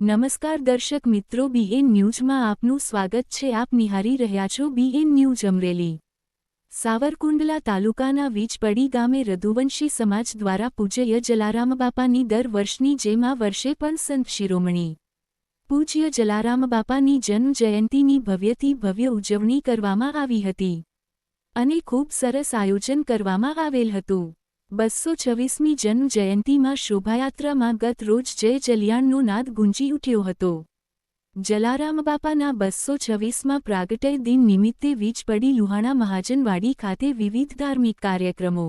નમસ્કાર દર્શક મિત્રો બીએન ન્યૂઝમાં આપનું સ્વાગત છે. આપ નિહારી રહ્યા છો બીએન ન્યૂઝ અમરેલી. સાવરકુંડલા તાલુકાના વીજપડી ગામે રઘુવંશી સમાજ દ્વારા પૂજ્ય જલારામબાપાની દર વર્ષની જેમ વર્ષે પણ સંત શિરોમણી પૂજ્ય જલારામબાપાની જન્મજયંતિની ભવ્યથી ભવ્ય ઉજવણી કરવામાં આવી હતી અને ખૂબ સરસ આયોજન કરવામાં આવેલ હતું. બસો છવ્વીસમી જન્મ જયંતીમાં શોભાયાત્રામાં ગત રોજ જય જલિયાણનો નાદ ગુંજી ઉઠ્યો હતો. જલારામબાપાના બસો છવ્વીસમાં પ્રાગટય દિન નિમિત્તે વીજ પડી લુહાણા મહાજનવાડી ખાતે વિવિધ ધાર્મિક કાર્યક્રમો.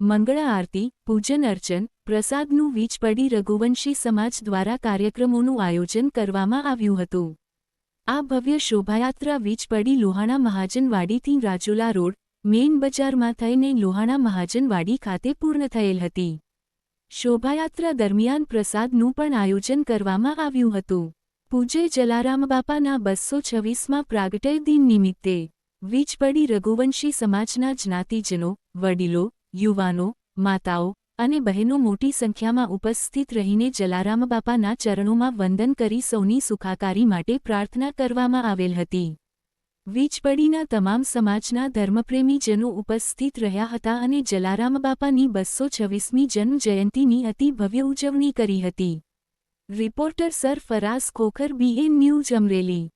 મંગળા આરતી, પૂજન અર્ચન, પ્રસાદનું વીજ પડી રઘુવંશી સમાજ દ્વારા કાર્યક્રમોનું આયોજન કરવામાં આવ્યું હતું. આ ભવ્ય શોભાયાત્રા વીજ પડી લુહાણા મહાજનવાડીથી રાજુલા રોડ મેઇન બજારમાં થઈને લોહાણા મહાજનવાડી ખાતે પૂર્ણ થયેલ હતી. શોભાયાત્રા દરમિયાન પ્રસાદનું પણ આયોજન કરવામાં આવ્યું હતું. પૂજ્ય જલારામ બાપાના બસો છવ્વીસમાં પ્રાગટય દિન નિમિત્તે વીજપડી રઘુવંશી સમાજના જ્ઞાતિજનો, વડીલો, યુવાનો, માતાઓ અને બહેનો મોટી સંખ્યામાં ઉપસ્થિત રહીને જલારામ બાપાના ચરણોમાં વંદન કરી સૌની સુખાકારી માટે પ્રાર્થના કરવામાં આવેલ હતી. વીજપડીના તમામ સમાજના ધર્મપ્રેમીજનો ઉપસ્થિત રહ્યા હતા અને જલારામ બાપાની બસો છવ્વીસમી જન્મજયંતીની અતિ ભવ્ય ઉજવણી કરી હતી. Reporter Sarfaraz Khokhar BN news Amreli.